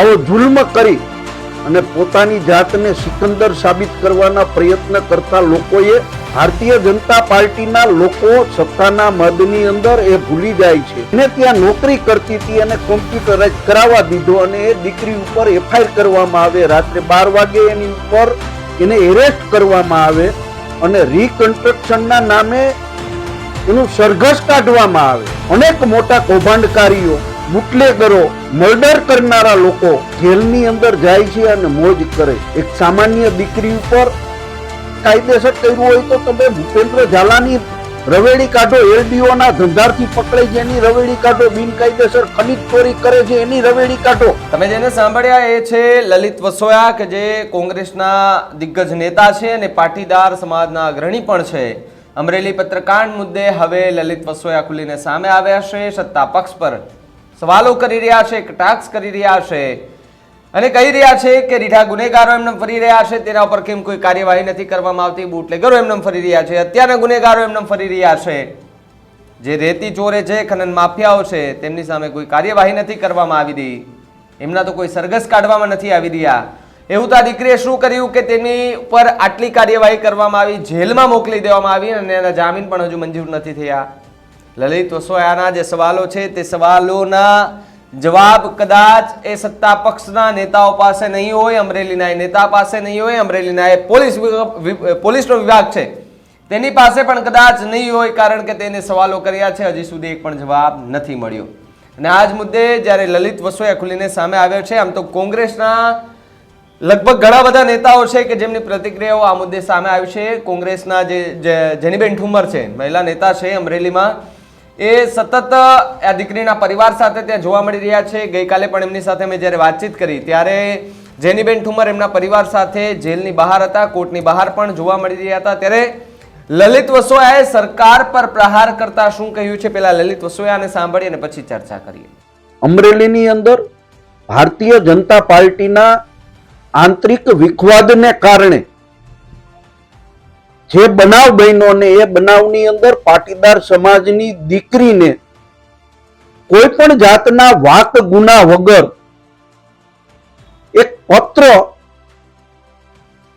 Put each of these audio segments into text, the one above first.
આવો જુલ્મ કરી અને પોતાની જાતને સિકંદર સાબિત કરવાના પ્રયત્ન કરતા લોકોએ ભારતીય જનતા પાર્ટીના લોકો સત્તાના મદની અંદર એ ભૂલી જાય છે. એને ત્યાં નોકરી કરતી હતી અને કોમ્પ્યુટરાઇઝ કરાવવા દીધો અને એ દીકરી ઉપર એફઆઈઆર કરવામાં આવે. રાત્રે બાર વાગે એની ઉપર એને એરેસ્ટ કરવામાં આવે અને રિકન્સ્ટ્રક્શનના નામે એનું સરઘસ કાઢવામાં આવે. અનેક મોટા કૌભાંડકારીઓ બુટલેગરો મર્ડર કરનારા લોકો જેલની અંદર જાય છે અને મોજ કરે. એક સામાન્ય દીકરી ઉપર કાયદેસર કર્યું હોય તો તમે ભૂપેન્દ્ર ઝાલાની રવેડી કાઢો એલડીઓ ના ધંધારથી પકડાઈ છે એની રવેડી કાઢો, બિનકાયદેસર ખનીજ ચોરી કરે છે એની રવેડી કાઢો. તમે જેને સાંભળ્યા એ છે લલિત વસોયા કે જે કોંગ્રેસના દિગ્ગજ નેતા છે અને પાટીદાર સમાજના અગ્રણી પણ છે. અમરેલી પત્રકાંડ મુદ્દે હવે લલિત વસોયા ખુલીને સામે આવ્યા છે સત્તા પક્ષ પર. સવાલો કરી રહ્યા છે કટાક્ષ કરી રહ્યા છે. અને કહી રહ્યા છે કે રીઢા ગુનેગારો એમને ફરી રહ્યા છે, તેના ઉપર કેમ કોઈ કાર્યવાહી નથી કરવામાં આવતી, બુટલેગરો એમને ફરી રહ્યા છે, અત્યારના ગુનેગારો એમને ફરી રહ્યા છે. જે રેતી ચોરે છે, ખનન માફિયાઓ છે, તેમની સામે કોઈ કાર્યવાહી નથી કરવામાં આવી રહી. એમના તો કોઈ સરઘસ કાઢવામાં નથી આવી રહ્યા. એવું તો આ દીકરીએ શું કર્યું કે તેની ઉપર આટલી કાર્યવાહી કરવામાં આવી, જેલમાં મોકલી દેવામાં આવી અને એના જામીન પણ હજુ મંજૂર નથી થયા. લલિત વસોયાના જે સવાલો છે તે સવાલોના જવાબ કદાચ એ સત્તા પક્ષના નેતાઓ પાસે નહીં હોય, અમરેલીના એ નેતા પાસે નહીં હોય, અમરેલીના એ પોલીસ પોલીસનો વિભાગ છે. તેની પાસે પણ કદાચ નહીં હોય, કારણ કે તેને સવાલો કર્યા છે, હજી સુધી એક પણ જવાબ નથી મળ્યો. અને આ જ મુદ્દે જ્યારે લલિત વસોયા ખુલીને સામે આવ્યો છે, આમ તો કોંગ્રેસના લગભગ ઘણા બધા નેતાઓ છે કે જેમની પ્રતિક્રિયાઓ આ મુદ્દે સામે આવી છે. કોંગ્રેસના જે, જેનીબેન ઠુમર છે, મહિલા નેતા છે અમરેલીમાં એ સતત, આ દીકરીના પરિવાર સાથે ત્યાં જોવા મળી રહ્યા છે. ગઈકાલે પણ એમની સાથે મેં જ્યારે વાતચીત કરી, ત્યારે જેનીબેન ઠુમર એમના પરિવાર સાથે જેલની બહાર હતા, કોર્ટની બહાર પણ જોવા મળી રહ્યા હતા. ત્યારે લલિત વસોયાએ સરકાર પર પ્રહાર કરતા શું કહ્યું છે? પેલા લલિત વસોયાને સાંભળી અને પછી ચર્ચા કરીએ. અમરેલીની અંદર ભારતીય જનતા પાર્ટીના આંતરિક વિખવાદને કારણે જે બનાવ બન્યો ને એ બનાવની અંદર પાટીદાર સમાજની દીકરીને કોઈ પણ જાતના વાક ગુના વગર એક પત્ર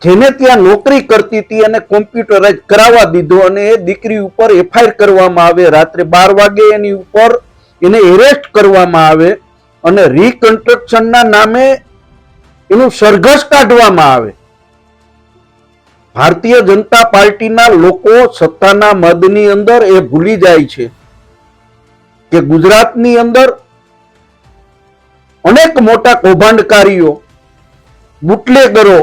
જેને ત્યાં નોકરી કરતી હતી અને કોમ્પ્યુટરાઇઝ કરાવવા દીધો અને એ દીકરી ઉપર એફઆઈઆર કરવામાં આવે, રાત્રે બાર વાગે એની ઉપર એને એરેસ્ટ કરવામાં આવે અને રિકન્સ્ટ્રક્શનના નામે એનું સરઘસ કાઢવામાં આવે. ભારતીય જનતા પાર્ટીના લોકો સત્તાના મદની અંદર એ ભૂલી જાય છે કે ગુજરાતની અંદર અનેક મોટા કૌભાંડકારીઓ, બુટલેગરો,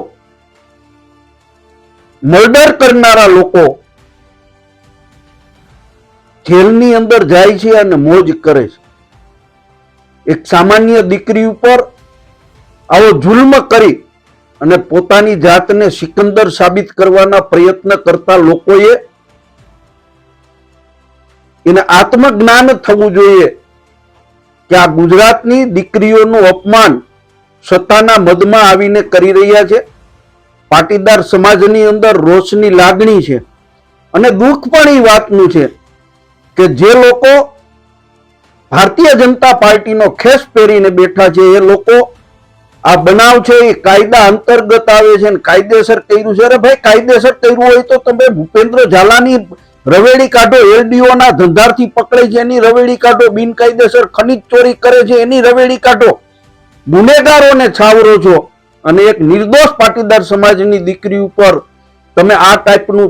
મર્ડર કરનારા લોકો જેલની અંદર જાય છે અને મોજ કરે છે. એક સામાન્ય દીકરી ઉપર આવો જુલ્મ કરી અને પોતાની જાતને સિકંદર સાબિત કરવાના પ્રયત્ન કરતા લોકોએ એને આત્મજ્ઞાન થવું જોઈએ કે આ ગુજરાતની દીકરીઓનું અપમાન સત્તાના મદમાં આવીને કરી રહ્યા છે. પાટીદાર સમાજની અંદર રોષની લાગણી છે. અને દુઃખ પણ એ વાતનું છે કે જે લોકો ભારતીય જનતા પાર્ટીનો ખેસ પહેરીને બેઠા છે એ લોકો આ બનાવ છે એ કાયદા અંતર્ગત આવે છે અને કાયદેસર કર્યું છે. અરે ભાઈ, કાયદેસર કર્યું હોય તો તમે ભૂપેન્દ્ર ઝાલાની રવેડી કાઢો એલડીઓ ના ધંધારથી પકડે છે, એની રવેડી કાઢો, બિનકાયદેસર ખનીજ ચોરી કરે છે, એની રવેડી કાઢો. ગુનેગારોને છાવરો છો અને એક નિર્દોષ પાટીદાર સમાજની દીકરી ઉપર તમે આ ટાઈપનું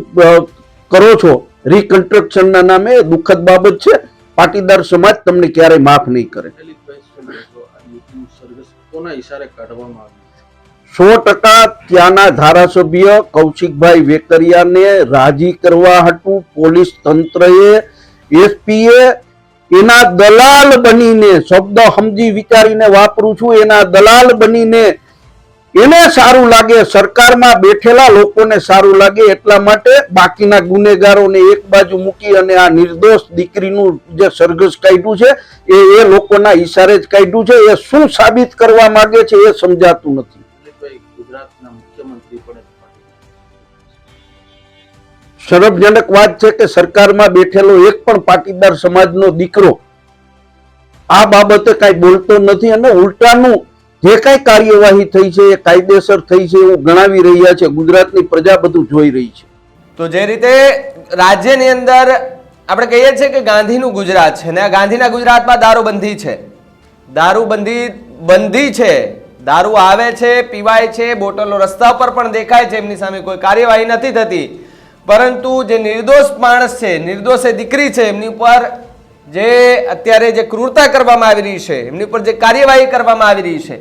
કરો છો. રિકન્સ્ટ્રક્શનના નામે દુઃખદ બાબત છે. પાટીદાર સમાજ તમને ક્યારેય માફ નહીં કરે. કોના ઇશારે કાઢવામાં આવ્યું સો ટકા ત્યાંના ધારાસભ્ય કૌશિકભાઈ વેકરિયાને રાજી કરવા હતું. પોલીસ તંત્રએ, એસપીએ એના દલાલ બનીને, શબ્દ સમજી વિચારીને વાપરું છું, એના દલાલ બનીને એને સારું લાગે સરકારમાં બેઠેલા લોકોને સારું લાગે એટલા માટે બાકીના ગુનેગારોને એક બાજુ મૂકી અને આ નિર્દોષ દીકરીનું જે સરઘસ કાઢ્યું છે એ એ લોકોના ઈશારે જ કાઢ્યું છે. એ શું સાબિત કરવા માંગે છે એ સમજાતું નથી. ગુજરાતના મુખ્યમંત્રી પણ શરમજનક વાત છે કે સરકારમાં બેઠેલો એક પણ પાટીદાર સમાજનો દીકરો આ બાબતે કાંઈ બોલતો નથી અને ઉલટાનું જે કઈ કાર્યવાહી થઈ છે, એ કાયદેસર થઈ છે, એવું ગણાવી રહ્યા છે. ગુજરાતની પ્રજા બધું જોઈ રહી છે. તો જે રીતે રાજ્યની અંદર આપણે કહીએ છીએ કે ગાંધીનું ગુજરાત છે ને આ ગાંધીના ગુજરાતમાં દારૂબંધી છે. દારૂબંધી બંધી છે. દારૂ આવે છે, પીવાય છે, બોટલો રસ્તા પર પણ દેખાય છે, એમની સામે કોઈ કાર્યવાહી નથી થતી. પરંતુ જે નિર્દોષ માણસ છે, નિર્દોષ એ દીકરી છે, એમની ઉપર જે અત્યારે જે ક્રૂરતા કરવામાં આવી રહી છે, એમની ઉપર જે કાર્યવાહી કરવામાં આવી રહી છે,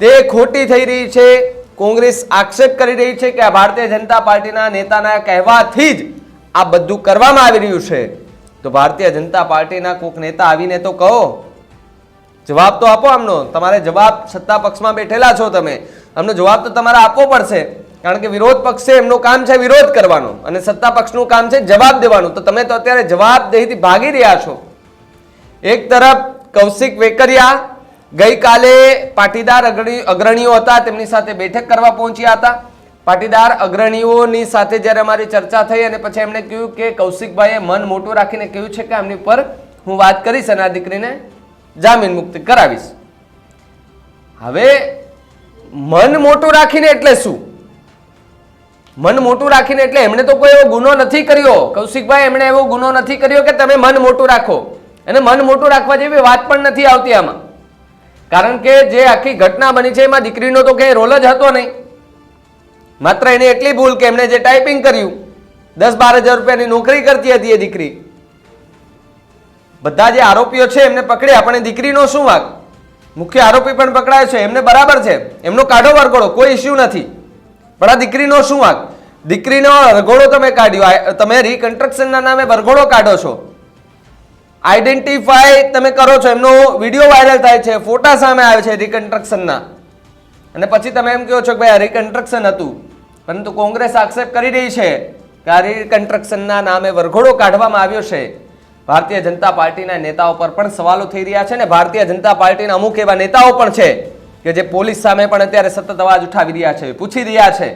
તે ખોટી થઈ રહી છે. કોંગ્રેસ આક્ષેપ કરી રહી છે કે આ ભારતીય જનતા પાર્ટીના નેતાના કહેવાથી જ આ બધું કરવામાં આવી રહ્યું છે. તો ભારતીય જનતા પાર્ટીના કોઈક નેતા આવીને તો કહો. જવાબ તો આપો આમનો. તમારે જવાબ સત્તા પક્ષમાં બેઠેલા છો તમે. અમને જવાબ તો તમારે આપવો પડશે. કારણ કે વિરોધ પક્ષે એમનું કામ છે વિરોધ કરવાનો. અને સત્તા પક્ષનું કામ છે જવાબ દેવાનું. તો તમે તો અત્યારે જવાબદેહીથી ભાગી રહ્યા છો. એક તરફ કૌશિક વેકરિયા ગઈકાલે પાટીદાર અગ્રણી અગ્રણીઓ હતા, તેમની સાથે બેઠક કરવા પહોંચ્યા હતા. પાટીદાર અગ્રણીઓની સાથે જ્યારે અમારી ચર્ચા થઈ અને પછી એમણે કહ્યું કે કૌશિકભાઈએ મન મોટું રાખીને કહ્યું છે કે એમની પર હું વાત કરીશ અને આ દીકરીને જામીન મુક્તિ કરાવીશ. હવે મન મોટું રાખીને એટલે શું? મન મોટું રાખીને એટલે એમણે તો કોઈ એવો ગુનો નથી કર્યો. કૌશિકભાઈ, એમણે એવો ગુનો નથી કર્યો કે તમે મન મોટું રાખો. અને મન મોટું રાખવા જેવી વાત પણ નથી આવતી આમાં. કારણ કે જે આખી ઘટના બની છે એમાં દીકરીનો તો ક્યાંય રોલ જ હતો નહીં. માત્ર એને એટલી ભૂલ કે એમણે જે ટાઈપિંગ કર્યું, દસ બાર હજાર રૂપિયાની નોકરી કરતી હતી એ દીકરી. બધા જે આરોપીઓ છે એમને પકડ્યા, પણ એ દીકરીનો શું વાંક? મુખ્ય આરોપી પણ પકડાયો છે, એમને બરાબર છે. એમનો કાઢો વરઘોડો, કોઈ ઇસ્યુ નથી. પણ આ દીકરીનો શું વાંક? દીકરીનો વરઘોડો તમે કાઢ્યો. તમે રિકન્સ્ટ્રક્શનના નામે વરઘોડો કાઢો છો. આઈડેન્ટિફાય તમે કરો છો, એમનો વીડિયો વાયરલ થાય છે, ફોટા સામે આવે છે રિકન્સ્ટ્રક્શનના અને પછી તમે એમ કહો છો કે ભાઈ આ રિકન્સ્ટ્રક્શન હતું. પરંતુ કોંગ્રેસ આક્ષેપ કરી રહી છે કે આ રિકન્સ્ટ્રક્શનના નામે વરઘોડો કાઢવામાં આવ્યો છે. ભારતીય જનતા પાર્ટીના નેતાઓ પર પણ સવાલો થઈ રહ્યા છે ને ભારતીય જનતા પાર્ટીના અમુક એવા નેતાઓ પણ છે કે જે પોલીસ સામે પણ અત્યારે સતત અવાજ ઉઠાવી રહ્યા છે, પૂછી રહ્યા છે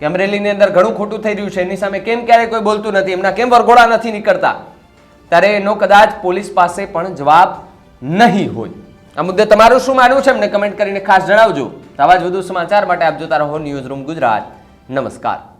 કે અમરેલીની અંદર ઘણું ખોટું થઈ રહ્યું છે, એની સામે કેમ ક્યારેય કોઈ બોલતું નથી, એમના કેમ વરઘોડા નથી નીકળતા? ત્યારે એનો કદાચ પોલીસ પાસે પણ જવાબ નહીં હોય. આ મુદ્દે તમારું શું માનવું છે? એમને કમેન્ટ કરીને ખાસ જણાવજો. આવા જ વધુ સમાચાર માટે આપ જોતા રહો ન્યૂઝ રૂમ ગુજરાત. નમસ્કાર.